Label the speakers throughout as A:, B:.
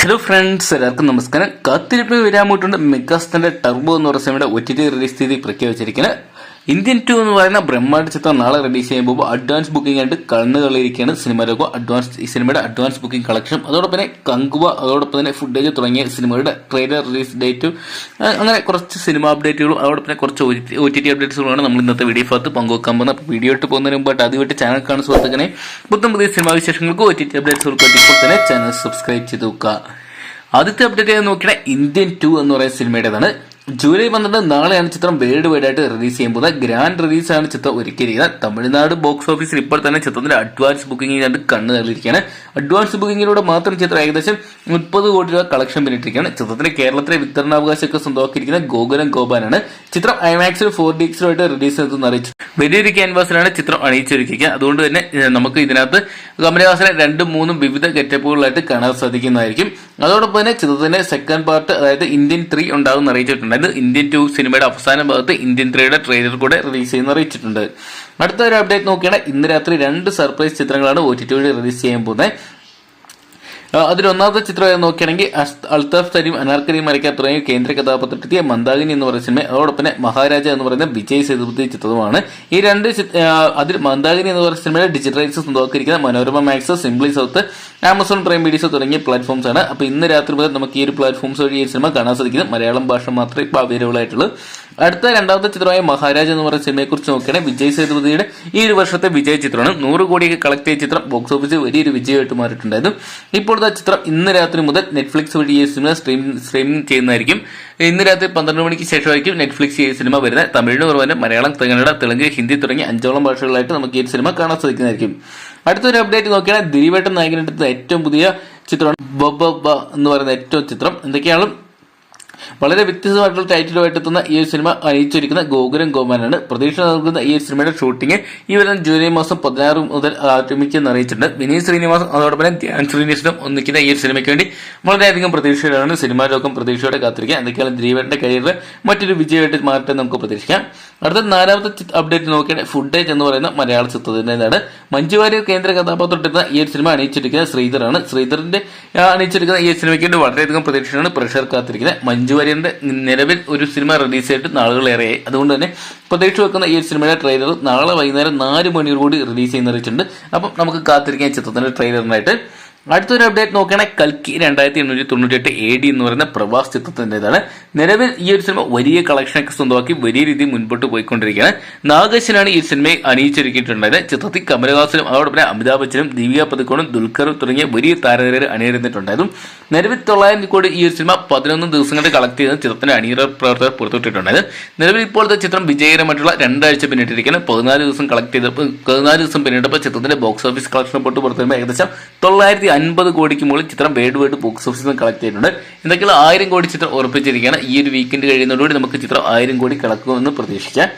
A: Hello friends എല്ലാവർക്കും നമസ്കാരം. കാത്തിരിപ്പ് വരാൻ പോയിട്ടുണ്ട് മെഗാസ്തന്റെ ടർബോ എന്ന് പറയുന്ന സിനിമയുടെ ഒ ടി ടി റിലീസ് തീയതി പ്രഖ്യാപിച്ചിരിക്കുന്നത്. ഇന്ത്യൻ ടു എന്ന് പറയുന്ന ബ്രഹ്മാണ്ഡ ചിത്രം നാളെ റിലീസ് ചെയ്യുമ്പോൾ അഡ്വാൻസ് ബുക്കിംഗ് ആയിട്ട് കണ്ണു കളിയിരിക്കുകയാണ് സിനിമ ലോകം അഡ്വാൻസ് ഈ സിനിമയുടെ അഡ്വാൻസ് ബുക്കിംഗ് കളക്ഷൻ അതോടൊപ്പം തന്നെ കങ്കുവ അതോടൊപ്പം തന്നെ ഫുഡേജ് തുടങ്ങിയ സിനിമയുടെ ട്രെയിലർ റിലീസ് ഡേറ്റ് അങ്ങനെ കുറച്ച് സിനിമ അപ്ഡേറ്റുകളും അതോടൊപ്പം തന്നെ കുറച്ച് ഒ ടി ടി അപ്ഡേറ്റ്സുകളാണ് നമ്മൾ ഇന്നത്തെ വീഡിയോ ഭാഗത്ത് പങ്കുവെക്കാൻ പോകുന്നത്. അപ്പോൾ വീഡിയോ ഇട്ട് പോകുന്നതിന് മുമ്പായിട്ട് ആദ്യമായിട്ട് ചാനൽ കാണുന്ന സുഹൃത്തുക്കനെ പുത്തൻ പുതിയ സിനിമാ വിശേഷങ്ങൾക്ക് ഒ ടി ടി അപ്ഡേറ്റ്സുകൾക്ക് ഇപ്പോൾ തന്നെ ചാനൽ സബ്സ്ക്രൈബ് ചെയ്ത് നോക്കുക. ആദ്യത്തെ അപ്ഡേറ്റ് നോക്കിയാൽ ഇന്ത്യൻ ടു എന്ന് പറയുന്ന സിനിമയുടേതാണ് ജൂലൈ പന്ത്രണ്ട് നാളെയാണ് ചിത്രം വേൾഡ് വൈഡ് ആയിട്ട് റിലീസ് ചെയ്യുമ്പോൾ ഗ്രാൻഡ് റിലീസ് ആണ് ചിത്രം ഒരുക്കിയിരിക്കുന്നത്. തമിഴ്നാട് ബോക്സ് ഓഫീസിൽ ഇപ്പോൾ തന്നെ ചിത്രത്തിന്റെ അഡ്വാൻസ് ബുക്കിംഗ് ആയിട്ട് കണ്ണു തള്ളിയിരിക്കുകയാണ്. അഡ്വാൻസ് ബുക്കിംഗിലൂടെ മാത്രം ചിത്രം ഏകദേശം മുപ്പത് കോടി രൂപ കളക്ഷൻ പിന്നിട്ടിരിക്കുകയാണ്. ചിത്രത്തിന്റെ കേരളത്തിലെ വിതരണാവകാശമൊക്കെ സ്വന്തമാക്കിയിരിക്കുന്ന ഗോകുലം ഗോപാനാണ് ചിത്രം ഐമാക്സിൽ ഫോർ ഡി എക്സിലുമായിട്ട് റിലീസ് ചെയ്തെന്ന് അറിയിച്ചു. വലിയൊരു ക്യാൻവാസിലാണ് ചിത്രം അണിയിച്ചൊരുക്കിക്കുക അതുകൊണ്ട് തന്നെ നമുക്ക് ഇതിനകത്ത് കമലഹാസനെ രണ്ടും മൂന്നും വിവിധ ഗെറ്റപ്പുകളായിട്ട് കാണാൻ സാധിക്കുന്നതായിരിക്കും. അതോടൊപ്പം തന്നെ ചിത്രത്തിന്റെ സെക്കൻഡ് പാർട്ട് അതായത് ഇന്ത്യൻ ത്രീ ഉണ്ടാകുമെന്ന് അറിയിച്ചിട്ടുണ്ട്. അതായത് ഇന്ത്യൻ ടു സിനിമയുടെ അവസാന ഭാഗത്ത് ഇന്ത്യൻ ത്രീയുടെ ട്രെയിലർ കൂടെ റിലീസ് ചെയ്യുന്ന അറിയിച്ചിട്ടുണ്ട്. അടുത്ത ഒരു അപ്ഡേറ്റ് നോക്കിയാണ് ഇന്ന് രാത്രി രണ്ട് സർപ്രൈസ് ചിത്രങ്ങളാണ് ഒ ടി റിലീസ് ചെയ്യാൻ പോകുന്നത് അതിലൊന്നാമത്തെ ചിത്രം നോക്കുകയാണെങ്കിൽ അൽത്താഫ് സലീം അനാർക്കലി മരയ്ക്കാൻ തുടങ്ങിയ കേന്ദ്ര കഥാപാത്രത്തിലെ മന്ദാകിനി എന്ന് പറയുന്ന സിനിമ അതോടൊപ്പം മഹാരാജ എന്ന് പറയുന്ന വിജയ് സേതുപതി ചിത്രമാണ് ഈ രണ്ട് അതിൽ മന്ദാകിനി എന്ന് പറയുന്ന സിനിമയിലെ digitalise സ്വന്തമാക്കിയിരിക്കുന്ന Manorama Max Simply South Amazon Prime videos തുടങ്ങിയ പ്ലാറ്റ്ഫോംസ് ആണ്. അപ്പോൾ ഇന്ന് രാത്രി മുതൽ നമുക്ക് ഈ ഒരു പ്ലാറ്റ്ഫോംസ് വഴി ഈ സിനിമ കാണാൻ സാധിക്കുന്നത് മലയാളം ഭാഷ മാത്രമേ ഇപ്പോൾ അവൈലബിൾ ആയിട്ടുള്ളൂ. അടുത്ത രണ്ടാമത്തെ ചിത്രമായ മഹാരാജ് എന്ന് പറയുന്ന സിനിമയെ കുറിച്ച് നോക്കുകയാണെങ്കിൽ വിജയ് സേതുപതിയുടെ ഈ ഒരു വർഷത്തെ വിജയ ചിത്രമാണ്. നൂറ് കോടിയൊക്കെ കളക്ട് ചെയ്ത ചിത്രം ബോക്സ് ഓഫീസിൽ വലിയൊരു വിജയമായിട്ട് മാറിയിട്ടുണ്ടായിരുന്നു. ഇപ്പോഴത്തെ ചിത്രം ഇന്ന് രാത്രി മുതൽ നെറ്റ്ഫ്ലിക്സ് വഴി ഈ സിനിമ സ്ട്രീം സ്ട്രീമിംഗ് ചെയ്യുന്നതായിരിക്കും. ഇന്ന് രാത്രി പന്ത്രണ്ട് മണിക്ക് ശേഷമായിരിക്കും നെറ്റ്ഫ്ലിക്സ് ഈ സിനിമ വരുന്നത്. തമിഴിന് പുറമെ മലയാളം കന്നഡ തെലുങ്ക് ഹിന്ദി തുടങ്ങി അഞ്ചോളം ഭാഷകളായിട്ട് നമുക്ക് ഈ സിനിമ കാണാൻ സാധിക്കുന്നതായിരിക്കും. അടുത്തൊരു അപ്ഡേറ്റ് നോക്കിയാൽ ദിലീപേട്ടൻ നായകനെടുത്ത ഏറ്റവും പുതിയ ചിത്രമാണ് ബബ എന്ന് പറയുന്ന ഏറ്റവും ചിത്രം. എന്തൊക്കെയാണ് വളരെ വ്യത്യസ്തമായിട്ടുള്ള ടൈറ്റിലുമായിട്ട് എത്തുന്ന ഈ ഒരു സിനിമ അണിയിച്ചൊരുക്കുന്ന ഗോകുലം ഗോമാനാണ്. പ്രതീക്ഷ നൽകുന്ന ഈ ഒരു സിനിമയുടെ ഷൂട്ടിംഗ് ഈ വരുന്ന ജൂലൈ മാസം പതിനാറ് മുതൽ ആരംഭിക്കുമെന്ന് അറിയിച്ചിട്ടുണ്ട്. വിനീത് ശ്രീനിവാസ് അതോടൊപ്പം ധ്യാൻ ശ്രീനിവാസനും ഒന്നിക്കുന്ന ഈ ഒരു സിനിമയ്ക്ക് വേണ്ടി വളരെയധികം പ്രതീക്ഷയിലാണ്. സിനിമാ ലോകം പ്രതീക്ഷയോടെ കാത്തിരിക്കുക. എന്തൊക്കെയാണ് ദിലീപന്റെ കരിയറിൽ മറ്റൊരു വിജയമായിട്ട് മാറ്റം നമുക്ക് പ്രതീക്ഷിക്കാം. അടുത്ത നാലാമത്തെ അപ്ഡേറ്റ് നോക്കിയാൽ ഫുഡേജ് എന്ന് പറയുന്ന മലയാള ചിത്രത്തിന്റെതാണ്. മഞ്ജു വാര്യർ കേന്ദ്ര കഥാപാത്രത്തിരുന്ന ഈ ഒരു സിനിമ അണിയിച്ചിരിക്കുന്ന ശ്രീധറാണ് ശ്രീധറിന്റെ അണിയിച്ചിരിക്കുന്ന ഈ സിനിമയ്ക്ക് വേണ്ടി വളരെയധികം പ്രതീക്ഷയാണ് പ്രഷർ കാത്തിരിക്കുന്നത്. മഞ്ജു വാര്യറിന്റെ നിലവിൽ ഒരു സിനിമ റിലീസ് ചെയ്തിട്ട് നാളുകളേറെയായി അതുകൊണ്ട് തന്നെ പ്രതീക്ഷ വെക്കുന്ന ഈ സിനിമയുടെ ട്രെയിലർ നാളെ വൈകുന്നേരം നാല് മണിയോട് കൂടി റിലീസ് ചെയ്യുന്ന അറിയിച്ചിട്ടുണ്ട് അപ്പം നമുക്ക് കാത്തിരിക്കാൻ ചിത്രത്തിന്റെ ട്രെയിലറിനായിട്ട് അടുത്തൊരു അപ്ഡേറ്റ് നോക്കുകയാണെങ്കിൽ കൽക്കി രണ്ടായിരത്തി എണ്ണൂറ്റി തൊണ്ണൂറ്റി എ ഡി എന്ന് പറയുന്ന പ്രവാസ് ചിത്രത്തിന്റെതാണ്. നിലവിൽ ഈ ഒരു സിനിമ വലിയ കളക്ഷനൊക്കെ സ്വന്തമാക്കി വലിയ രീതിയിൽ മുൻപോട്ട് പോയിക്കൊണ്ടിരിക്കുകയാണ്. നാഗേശനാണ് ഈ സിനിമയെ അണിയിച്ചൊരുക്കിയിട്ടുണ്ടായത്. ചിത്രത്തിൽ കമലഹാസനും അതോടൊപ്പം അമിതാഭ് ബച്ചനും ദിവ്യ പതുക്കോണും ദുൽഖറും തുടങ്ങിയ വലിയ താരനിര അണിയിരുന്നിട്ടുണ്ടായിരുന്നു നിലവിൽ തൊള്ളായിരം കോടി ഈ ഒരു സിനിമ പതിനൊന്ന് ദിവസം കൊണ്ട് കളക്ട് ചെയ്ത ചിത്രത്തിന്റെ അണിയറ പ്രവർത്തകർ പുറത്തുവിട്ടിട്ടുണ്ടായത്. നിലവിൽ ഇപ്പോഴത്തെ ചിത്രം വിജയകരമായിട്ടുള്ള രണ്ടാഴ്ച പിന്നിട്ടിരിക്കുകയാണ്. പതിനാല് ദിവസം കളക്ട് ചെയ്തപ്പോൾ പതിനാല് ദിവസം പിന്നിട്ടപ്പോൾ ചിത്രത്തിന്റെ ബോക്സ് ഓഫീസ് കളക്ഷൻ റിപ്പോർട്ട് പുറത്തു വരുമ്പോൾ ഏകദേശം തൊള്ളായിരത്തി അൻപത് കോടിക്ക് മുകളിൽ ചിത്രം വേഡ് വേഡ് ബോക്സ് ഓഫീസിൽ നിന്ന് കളക്ട് ചെയ്തിട്ടുണ്ട്. എന്തൊക്കെയുള്ള ആയിരം കോടി ചിത്രം ഉറപ്പിച്ചിരിക്കുകയാണ്. ഈ ഒരു വീക്കെൻഡ് കഴിയുന്നതോടുകൂടി നമുക്ക് ചിത്രം ആയിരം കോടി കിടക്കുമെന്ന് പ്രതീക്ഷിക്കാം.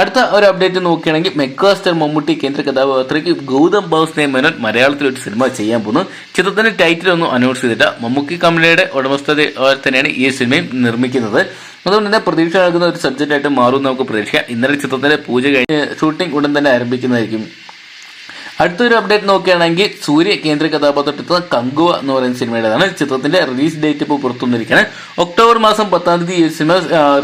A: അടുത്ത ഒരു അപ്ഡേറ്റ് നോക്കുകയാണെങ്കിൽ മെഗാസ്റ്റർ മമ്മൂട്ടി കേന്ദ്ര കഥാപാത്രയ്ക്ക് ഗൗതം ബാസ്നെ മേനോൻ മലയാളത്തിൽ ഒരു സിനിമ ചെയ്യാൻ പോകുന്നു. ചിത്രത്തിന്റെ ടൈറ്റിൽ ഒന്നും അനൗൺസ് ചെയ്തിട്ട് മമ്മൂക്കി കമ്പനിയുടെ ഉടമസ്ഥത തന്നെയാണ് ഈ സിനിമയും നിർമ്മിക്കുന്നത്. അതുകൊണ്ട് തന്നെ പ്രതീക്ഷ നൽകുന്ന ഒരു സബ്ജക്റ്റ് ആയിട്ട് മാറും നമുക്ക് പ്രതീക്ഷിക്കാം. ഇന്നലെ ചിത്രത്തിന്റെ പൂജ കഴിഞ്ഞ് ഷൂട്ടിംഗ് ഉടൻ തന്നെ ആരംഭിക്കുന്നതായിരിക്കും. അടുത്തൊരു അപ്ഡേറ്റ് നോക്കുകയാണെങ്കിൽ സൂര്യ കേന്ദ്ര കഥാപാത്രത്തിൽ കങ്കുവ എന്ന് പറയുന്ന സിനിമയുടേതാണ്. ചിത്രത്തിന്റെ റിലീസ് ഡേറ്റ് ഇപ്പോൾ പുറത്തുവന്നിരിക്കുകയാണ്. ഒക്ടോബർ മാസം പത്താം തീയതി ഈ സിനിമ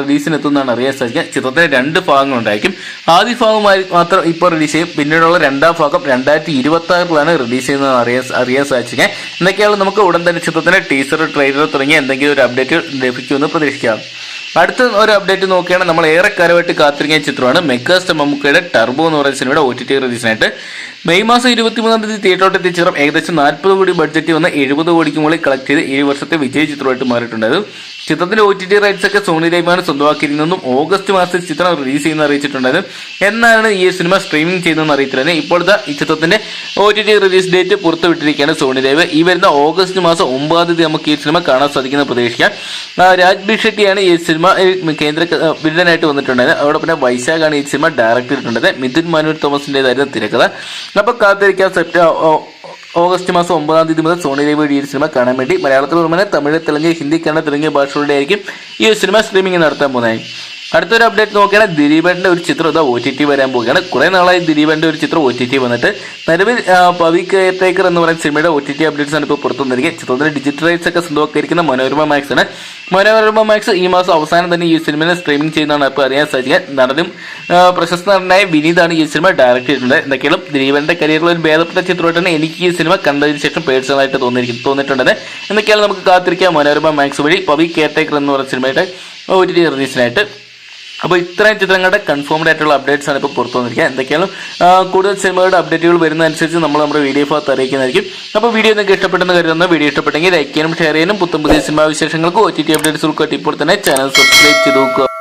A: റിലീസിനെത്തുന്നതാണ് അറിയാൻ സാധിക്കുക. ചിത്രത്തിന് രണ്ട് ഭാഗങ്ങളുണ്ടായിരിക്കും. ആദ്യ ഭാഗം മാത്രം ഇപ്പോൾ റിലീസ് ചെയ്യും. പിന്നീടുള്ള രണ്ടാം ഭാഗം രണ്ടായിരത്തി ഇരുപത്തി ആറിലാണ് റിലീസ് ചെയ്യുന്നത് അറിയാൻ അറിയാൻ സാധിക്കുക എന്തൊക്കെയാണ് നമുക്ക് ഉടൻ തന്നെ ചിത്രത്തിന്റെ ടീസർ ട്രെയിലർ തുടങ്ങിയ എന്തെങ്കിലും ഒരു അപ്ഡേറ്റ് ലഭിക്കുമെന്ന് പ്രതീക്ഷിക്കാം. അടുത്ത ഒരു അപ്ഡേറ്റ് നോക്കുകയാണെങ്കിൽ നമ്മൾ ഏറെ കാലമായിട്ട് കാത്തിരിക്കുന്ന ചിത്രമാണ് മെഗാസ്റ്റർ മമ്മൂക്കയുടെ ടർബോ എന്ന് പറയുന്ന സിനിമയുടെ ഒ ടി ടി റിലീസിനായിട്ട് മെയ് മാസം ഇരുപത്തിമൂന്നാം തീയതി തിയേറ്ററോട്ട് എത്തിയ ചിത്രം ഏകദേശം നാൽപ്പത് കോടി ബഡ്ജറ്റ് വന്ന് എഴുപത് കോടിക്ക് മുകളിൽ കളക്ട് ചെയ്ത് ഈ വർഷത്തെ വിജയ ചിത്രമായിട്ട് മാറിയിട്ടുണ്ടായിരുന്നു ചിത്രത്തിന്റെ ഒ ടി ടി റൈറ്റ്സ് ഒക്കെ സോണി ലൈവാണ് സ്വന്തമാക്കിയിരുന്നതും ഓഗസ്റ്റ് മാസത്തിൽ ചിത്രം റിലീസ് ചെയ്യുന്ന അറിയിച്ചിട്ടുണ്ടായിരുന്നു. എന്നാണ് ഈ സിനിമ സ്ട്രീമിംഗ് ചെയ്യുന്നതെന്ന് അറിയിച്ചിരുന്നത് ഇപ്പോഴത്തെ ഈ ചിത്രത്തിന്റെ O T T release date പുറത്തുവിട്ടിരിക്കുകയാണ് Sony ദേവ്. ഈ വരുന്ന ഓഗസ്റ്റ് മാസം ഒമ്പതാം തീയതി നമുക്ക് ഈ സിനിമ കാണാൻ സാധിക്കുന്ന പ്രതീക്ഷിക്കാം. രാജ് രാജ്ബി ഷെട്ടിയാണ് ഈ സിനിമ കേന്ദ്ര വില്ലനായിട്ട് വന്നിട്ടുണ്ടായത്. അതോടൊപ്പം പിന്നെ വൈശാഖാണ് ഈ സിനിമ ഡയറക്ട് ചെയ്തിട്ടുണ്ടായത്. മിഥുൻ മനോജ് തോമസിന്റേതായിരുന്നു തിരക്കഥ. അപ്പൊ കാത്തിരിക്കാൻ സെപ്റ്റ ഓഗസ്റ്റ് മാസം ഒമ്പതാം തീയതി മുതൽ സോണി ലൈവ് വഴി ഈ സിനിമ കാണാൻ വേണ്ടി മലയാളത്തിൽ തമിഴ് തെലുങ്ക് ഹിന്ദി കന്നഡ തുടങ്ങിയ ഭാഷകളുടെ ആയിരിക്കും ഈ സിനിമ സ്ട്രീമിംഗ് നടത്താൻ പോകുന്നത്. അടുത്തൊരു അപ്ഡേറ്റ് നോക്കുകയാണെങ്കിൽ ദിലീപന്റെ ഒരു ചിത്രം ഇതാ ഒ ടി ടി വരാൻ പോവുകയാണ്. കുറെ നാളായി ദിലീപന്റെ ഒരു ചിത്രം ഒ ടി ടി വന്നിട്ട്. നിലവിൽ പവി കെയർടേക്കർ എന്ന് പറയുന്ന സിനിമയുടെ ഒ ടി ടി അപ്ഡേറ്റ്സ് ആണ് ഇപ്പോൾ പുറത്തു വന്നിരിക്കുന്നത്. ചിത്രത്തിന്റെ ഡിജിറ്റൽ റൈറ്റ്സ് ഒക്കെ സ്വന്തമാക്കിയിരിക്കുന്ന മനോരമ മാക്സ് ആണ്. മനോരമ മാക്സ് ഈ മാസം അവസാനം തന്നെ ഈ സിനിമയെ സ്ട്രീമിംഗ് ചെയ്യുന്നതാണ് ഇപ്പോൾ അറിയാൻ സാധിക്കുക. നടനും പ്രശസ്ത നടനായ വിനീതാണ് ഈ സിനിമ ഡയറക്റ്റ് ചെയ്തിട്ടുണ്ട് എന്തൊക്കെയാണ് ദിലീപന്റെ കരിയറിൽ ഒരു ഭേദപ്പെട്ട ചിത്രമായിട്ടാണ് എനിക്ക് ഈ സിനിമ കണ്ടതിന് ശേഷം പേഴ്സണലായിട്ട് തോന്നിയിരിക്കും തോന്നിയിട്ടുണ്ട് എന്നൊക്കെയാണ് നമുക്ക് കാത്തിരിക്കാം മനോരമ മാക്സ് വഴി പവി കെയർടേക്കർ എന്ന് പറയുന്ന സിനിമയുടെ ഒ ടി ടി റിലീസിനായിട്ട് അപ്പോൾ ഇത്രയും ചിത്രങ്ങളുടെ കൺഫേംഡ് ആയിട്ടുള്ള അപ്ഡേറ്റ്സ് ആണ് ഇപ്പോൾ പുറത്തു വന്നിരിക്കുക എന്തൊക്കെയാണ് കൂടുതൽ സിനിമകളുടെ അപ്ഡേറ്റുകൾ വരുന്നതനുസരിച്ച് നമ്മൾ നമ്മുടെ വീഡിയോ ഭാഗത്ത് അറിയിക്കുന്നതായിരിക്കും. അപ്പോൾ വീഡിയോ നിങ്ങൾക്ക് ഇഷ്ടപ്പെട്ടെന്ന് കരുതുന്ന. വീഡിയോ ഇഷ്ടപ്പെട്ടെങ്കിൽ ലൈക്ക് ചെയ്യാനും ഷെയർ ചെയ്യാനും പുത്തം പുതിയ സിനിമാ വിശേഷങ്ങൾക്ക് ഒ ടി ടി അപ്ഡേറ്റ്സ് ഉൾക്കൊട്ടി ഇപ്പോൾ തന്നെ ചാനൽ സബ്സ്ക്രൈബ് ചെയ്ത് നോക്കുക.